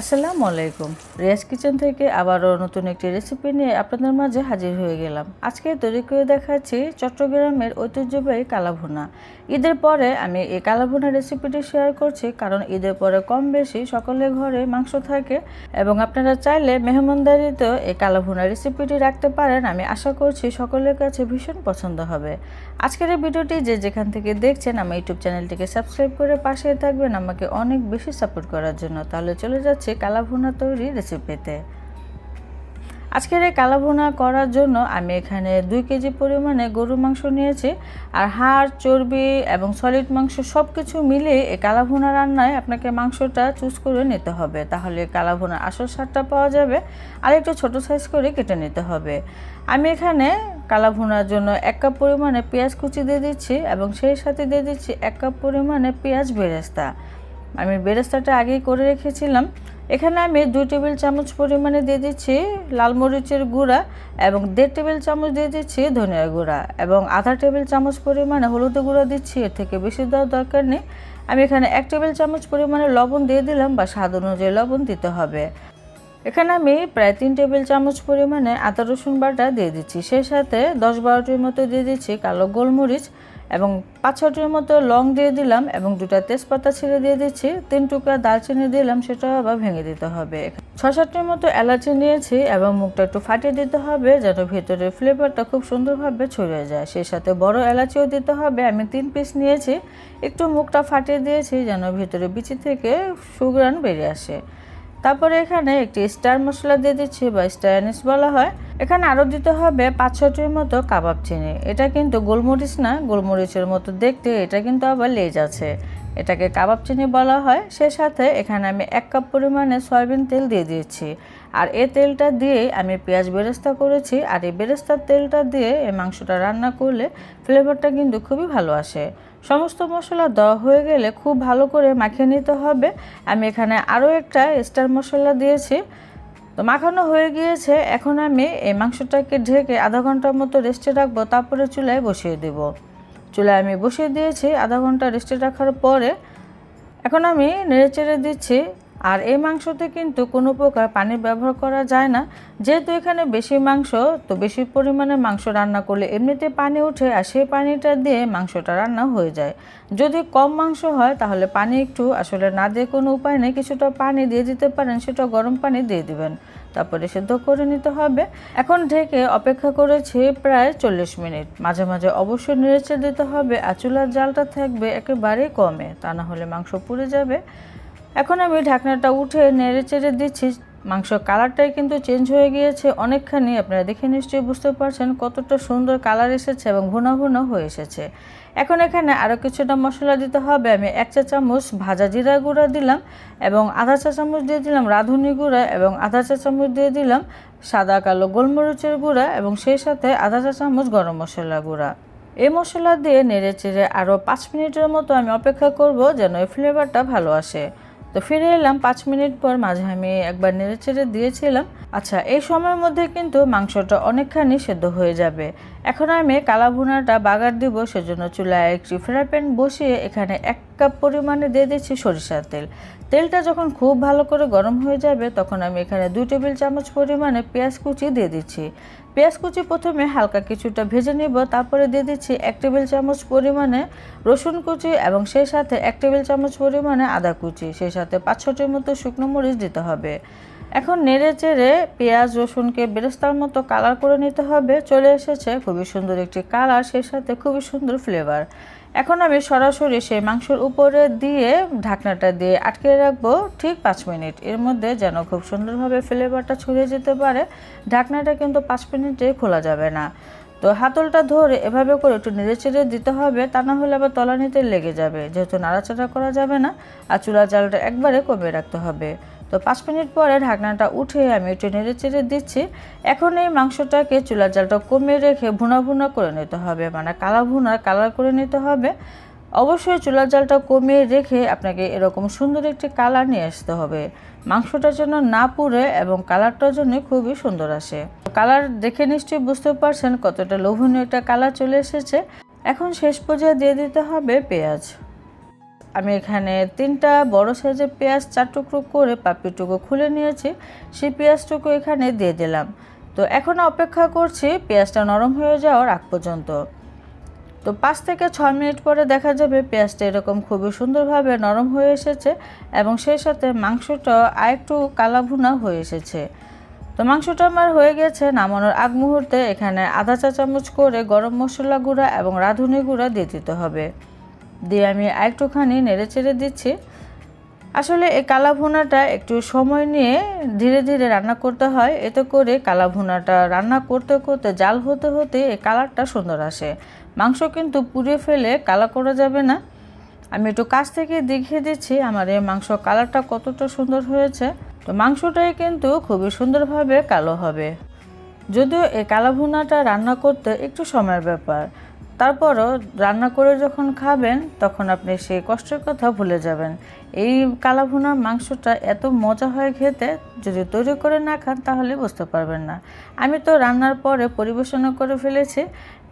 আসসালামু আলাইকুম। রিয়াজ কিচেন থেকে আবারও নতুন একটি রেসিপি নিয়ে আপনাদের মাঝে হাজির হয়ে গেলাম। আজকে তৈরি করে দেখাচ্ছি চট্টগ্রামের ঐতিহ্যবাহী কালাভুনা। ঈদের পরে আমি এই কালাভুনা রেসিপিটি শেয়ার করছি কারণ ঈদের পরে কম বেশি সকলের ঘরে মাংস থাকে এবং আপনারা চাইলে মেহমানদারিতেও এই কালাভুনা রেসিপিটি রাখতে পারেন। আমি আশা করছি সকলের কাছে ভীষণ পছন্দ হবে। আজকের এই ভিডিওটি যে যেখান থেকে দেখছেন, আমার ইউটিউব চ্যানেলটিকে সাবস্ক্রাইব করে পাশে থাকবেন আমাকে অনেক বেশি সাপোর্ট করার জন্য। তাহলে চলে যাচ্ছে কালাভুনা তৈরি রেসিপিতে। আজকের এই কালাভুনা করার জন্য আমি এখানে দুই কেজি পরিমাণে গরুর মাংস নিয়েছি আর হাড়, চর্বি এবং সলিড মাংস সব কিছু মিলিয়ে এই কালাভুনা রান্নায় আপনাকে মাংসটা চুজ করে নিতে হবে। তাহলে কালাভুনার আসল স্বাদটা পাওয়া যাবে আর একটু ছোটো সাইজ করে কেটে নিতে হবে। আমি এখানে কালাভুনার জন্য এক কাপ পরিমাণে পেঁয়াজ কুচি দিয়ে দিচ্ছি এবং সেই সাথে দিয়ে দিচ্ছি এক কাপ পরিমাণে পেঁয়াজ বেরেস্তা। আমি বেরেস্তাটা আগেই করে রেখেছিলাম। এখানে আমি দুই টেবিল চামচ পরিমাণে দিয়ে দিচ্ছি লাল মরিচের গুঁড়া এবং দেড় টেবিল চামচ দিয়ে দিচ্ছি ধনিয়ার গুঁড়া এবং আধা টেবিল চামচ পরিমাণে হলুদ গুঁড়া দিচ্ছি, এর থেকে বেশি দেওয়ার দরকার নেই। আমি এখানে এক টেবিল চামচ পরিমাণে লবণ দিয়ে দিলাম বা স্বাদ অনুযায়ী লবণ দিতে হবে। এখানে আমি প্রায় তিন টেবিল চামচ পরিমাণে আদা রসুন বাটা দিয়ে দিচ্ছি। সেই সাথে দশ বারোটির মতো দিয়ে দিচ্ছি কালো গোলমরিচ এবং পাঁচ ছটির মতো লং দিয়ে দিলাম এবং দুটা তেজপাতা ছিঁড়ে দিয়ে দিচ্ছি। তিন টুকরা দারচিনি দিলাম, সেটা আবার ভেঙে দিতে হবে। ছ সাতটির মতো এলাচি নিয়েছি এবং মুখটা একটু ফাটিয়ে দিতে হবে যেন ভেতরের ফ্লেভারটা খুব সুন্দরভাবে ছড়িয়ে যায়। সেই সাথে বড় এলাচিও দিতে হবে। আমি তিন পিস নিয়েছি। একটু মুখটা ফাটিয়ে দিয়েছি যেন ভেতরে বিচি থেকে সুগ্রান বেরিয়ে আসে। তারপরে এখানে একটি স্টার মশলা দিয়ে দিচ্ছি বা স্টার অ্যানিস বলা হয়। এখানে আরও দিতে হবে পাঁচ ছটির মতো কাবাব চিনি। এটা কিন্তু গোলমরিচ না, গোলমরিচের মতো দেখতে, এটা কিন্তু আবার লেজ আছে। এটাকে কাবাব চিনি বলা হয়। সে সাথে এখানে আমি এক কাপ পরিমাণে সয়াবিন তেল দিয়ে দিয়েছি আর এই তেলটা দিয়ে আমি পেঁয়াজ বেরেস্তা করেছি, আর এই বেরেস্তার তেলটা দিয়ে এই মাংসটা রান্না করলে ফ্লেভারটা কিন্তু খুবই ভালো আসে। সমস্ত মশলা দেওয়া হয়ে গেলে খুব ভালো করে মাখিয়ে নিতে হবে। আমি এখানে আরও একটা স্টার মশলা দিয়েছি। তো মাখানো হয়ে গিয়েছে, এখন আমি এই মাংসটাকে ঢেকে আধা ঘণ্টার মতো রেস্টে রাখব, তারপরে চুলায় বসিয়ে দেব। চুলায় আমি বসিয়ে দিয়েছি আধা ঘণ্টা রেস্টে রাখার পরে এখন আমি নেড়ে চেড়ে দিচ্ছি আর এই মাংসতে কিন্তু কোনো প্রকার পানি ব্যবহার করা যায় না। যেহেতু এখানে বেশি মাংস, তো বেশি পরিমাণে মাংস রান্না করলে এমনিতে পানি ওঠে আর সেই পানিটা দিয়ে মাংসটা রান্না হয়ে যায়। যদি কম মাংস হয়, তাহলে পানি একটু আসলে না দিয়ে কোনো উপায় নেই। কিছুটা পানি দিয়ে দিতে পারেন, সেটা গরম পানি দিয়ে দিবেন। তারপরে সেদ্ধ করে নিতে হবে। এখন ঢেকে অপেক্ষা করেছি প্রায় চল্লিশ মিনিট। মাঝে মাঝে অবশ্যই নেড়েচে দিতে হবে। আর চুলার জালটা থাকবে একেবারেই কমে। তা না হলে মাংস পুড়ে যাবে। এখন আমি ঢাকনাটা উঠে নেড়ে চেড়ে দিচ্ছি। মাংস কালারটাই কিন্তু চেঞ্জ হয়ে গিয়েছে। অনেকখানি আপনারা দেখে নিশ্চয়ই বুঝতে পারছেন কতটা সুন্দর কালার এসেছে এবং ভুনা ভুনা হয়ে এসেছে। এখন এখানে আরও কিছুটা মশলা দিতে হবে। আমি এক চা চামচ ভাজা জিরা গুঁড়া দিলাম এবং আধা চা চামচ দিয়ে দিলাম রাঁধুনি গুঁড়া এবং আধা চা চামচ দিয়ে দিলাম সাদা কালো গোলমরিচের গুঁড়া এবং সেই সাথে আধা চা চামচ গরম মশলা গুঁড়া। এই মশলা দিয়ে নেড়ে চেড়ে আরও পাঁচ মিনিটের মতো আমি অপেক্ষা করব যেন এই ফ্লেভারটা ভালো আসে। তো ফিরে এলাম পাঁচ মিনিট পর মাঝে আমি একবার নেড়ে চেড়ে দিয়েছিলাম। আচ্ছা এই সময়ের মধ্যে কিন্তু মাংসটা অনেকখানি সেদ্ধ হয়ে যাবে। এখন আমি কালা ভুনাটা বাগার দিব, সেজন্য চুলায় একটি ফ্রাই প্যান বসিয়ে এখানে এক কাপ পরিমাণে দিয়ে দিচ্ছি সরিষার তেল। তেলটা যখন খুব ভালো করে গরম হয়ে যাবে, তখন আমি এখানে দুই টেবিল চামচ পরিমাণে পেঁয়াজ কুচি দিয়ে দিচ্ছি। পেঁয়াজ কুচি প্রথমে হালকা কিছুটা ভেজে নিব, তারপরে দিয়ে দিচ্ছি এক টেবিল চামচ পরিমাণে রসুন কুচি এবং সেই সাথে এক টেবিল চামচ পরিমাণে আদা কুচি। সেই সাথে পাঁচ ছটির মতো শুকনো মরিচ দিতে হবে। এখন নেড়ে চেড়ে পেঁয়াজ, রসুনকে বেরেস্তার মতো কালার করে নিতে হবে। চলে এসেছে খুবই সুন্দর একটি কালার সেই সাথে খুবই সুন্দর ফ্লেভার এখন আমি সরাসরি সেই মাংসের উপরে দিয়ে ঢাকনাটা দিয়ে আটকে রাখব ঠিক পাঁচ মিনিট। এর মধ্যে যেন খুব সুন্দরভাবে ফ্লেভারটা ছড়িয়ে যেতে পারে। ঢাকনাটা কিন্তু পাঁচ মিনিটে খোলা যাবে না। তো হাতলটা ধরে এভাবে করে একটু নেড়ে চেড়ে দিতে হবে, তা না হলে আবার তলানিতে লেগে যাবে। যেহেতু নাড়াচাড়া করা যাবে না, আর চুলা জালটা একবারে কমে রাখতে হবে। তো পাঁচ মিনিট পরে ঢাকনাটা উঠে আমি একটু নেড়ে চেড়ে দিচ্ছি। এখন এই মাংসটাকে চুলার জালটা কমিয়ে রেখে ভুনা ভুনা করে নিতে হবে মানে কালা ভুনার কালার করে নিতে হবে। অবশ্যই চুলার জালটা কমিয়ে রেখে আপনাকে এরকম সুন্দর একটি কালার নিয়ে আসতে হবে। মাংসটা যেন না পুড়ে এবং কালারটার জন্য খুবই সুন্দর আসে। কালার দেখে নিশ্চয়ই বুঝতে পারছেন কতটা লোভনীয় একটা কালার চলে এসেছে। এখন শেষ পর্যায়ে দিয়ে দিতে হবে পেঁয়াজ। আমি এখানে তিনটা বড় সাইজের পেঁয়াজ চার টুকরো করে পাপড়িটুকু খুলে নিয়েছি। সেই পেঁয়াজটুকু এখানে দিয়ে দিলাম। তো এখন অপেক্ষা করছি পেঁয়াজটা নরম হয়ে যাওয়ার আগ পর্যন্ত। তো পাঁচ থেকে ছয় মিনিট পরে দেখা যাবে পেঁয়াজটা এরকম খুবই সুন্দরভাবে নরম হয়ে এসেছে এবং সেই সাথে মাংসটা আরেকটু কালা ভুনা হয়ে এসেছে। তো মাংসটা আমার হয়ে গেছে নামানোর আগ মুহূর্তে এখানে আধা চা চামচ করে গরম মশলা গুঁড়া এবং রাঁধুনি গুঁড়া দিয়ে দিতে হবে। দিয়ে আমি আরেকটুখানি নেড়ে চেড়ে দিচ্ছি। আসলে এই কালা ভুনাটা একটু সময় নিয়ে ধীরে ধীরে রান্না করতে হয়। এতে করে কালা ভুনাটা রান্না করতে করতে জাল হতে হতে এই কালারটা সুন্দর আসে। মাংস কিন্তু পুড়ে ফেলে কালা করা যাবে না। আমি একটু কাছ থেকে দেখিয়ে দিচ্ছি আমার এই মাংস কালারটা কতটা সুন্দর হয়েছে। তো মাংসটাই কিন্তু খুবই সুন্দরভাবে কালো হবে। যদিও এই কালা ভুনাটা রান্না করতে একটু সময়ের ব্যাপার। তারপরও রান্না করে যখন খাবেন, তখন আপনি সেই কষ্টের কথা ভুলে যাবেন। এই কালাভুনার মাংসটা এত মজা হয় খেতে, যদি তৈরি করে না খান তাহলে বুঝতে পারবেন না। আমি তো রান্নার পরে পরিবেশনও করে ফেলেছি।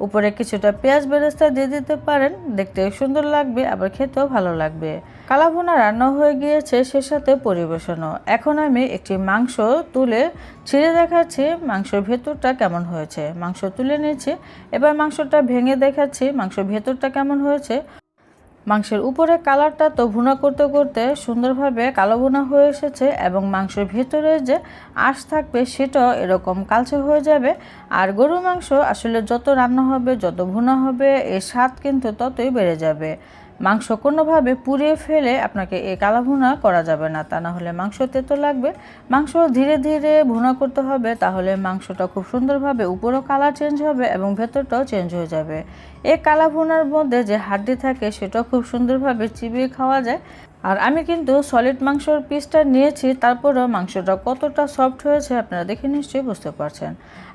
উপরে কিছুটা পেঁয়াজ বেরেস্তা দিয়ে দিতে পারেন। দেখতে সুন্দর লাগবে, আবার খেতেও ভালো লাগবে। কালাভুনা রান্না হয়ে গিয়েছে, সে সাথে পরিবেশনও। এখন আমি একটি মাংস তুলে ছিঁড়ে দেখাচ্ছি। মাংসের ভেতরটা কেমন হয়েছে? মাংস তুলে নিয়েছি। এবার মাংসটা ভেঙে দেখাচ্ছি। মাংস ভেতরটা কেমন হয়েছে? মাংসের উপরে কালারটা তো ভুনা করতে করতে সুন্দরভাবে কালো ভুনা হয়ে এসেছে এবং মাংসের ভেতরে যে আশ থাকবে সেটাও এরকম কালচে হয়ে যাবে। আর গরু মাংস আসলে যত রান্না হবে, যত ভুনা হবে, এর স্বাদ কিন্তু ততই বেড়ে যাবে। মাংস কোনোভাবে পুড়িয়ে ফেলে আপনাকে এ কালা ভুনা করা যাবে না। তা না হলে মাংস তেতো লাগবে। মাংস ধীরে ধীরে ভুনা করতে হবে, তাহলে মাংসটা খুব সুন্দরভাবে উপরও কালার চেঞ্জ হবে এবং ভেতরটাও চেঞ্জ হয়ে যাবে। এ কালা ভুনার মধ্যে যে হাড্ডি থাকে, সেটাও খুব সুন্দরভাবে চিবিয়ে খাওয়া যায়। আর আমি কিন্তু সলিড মাংসর পিসটা নিয়েছি, তারপরেও মাংসটা কতটা সফট হয়েছে আপনারা দেখে নিশ্চয়ই বুঝতে পারছেন।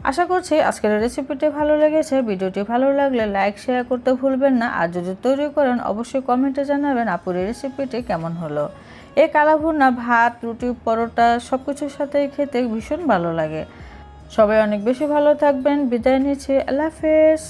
আশা করছি আজকের রেসিপিটি ভালো লেগেছে। ভিডিওটি ভালো লাগলে লাইক শেয়ার করতে ভুলবেন না। আর যদি তৈরি করেন, অবশ্যই কমেন্টে জানাবেন আপুর রেসিপিটি কেমন হলো। এই কালা ভুনা ভাত, রুটি, পরোটা সব কিছুর সাথে খেতে ভীষণ ভালো লাগে। সবাই অনেক বেশি ভালো থাকবেন। বিদায় নিচ্ছি। আল্লাহ হাফেজ।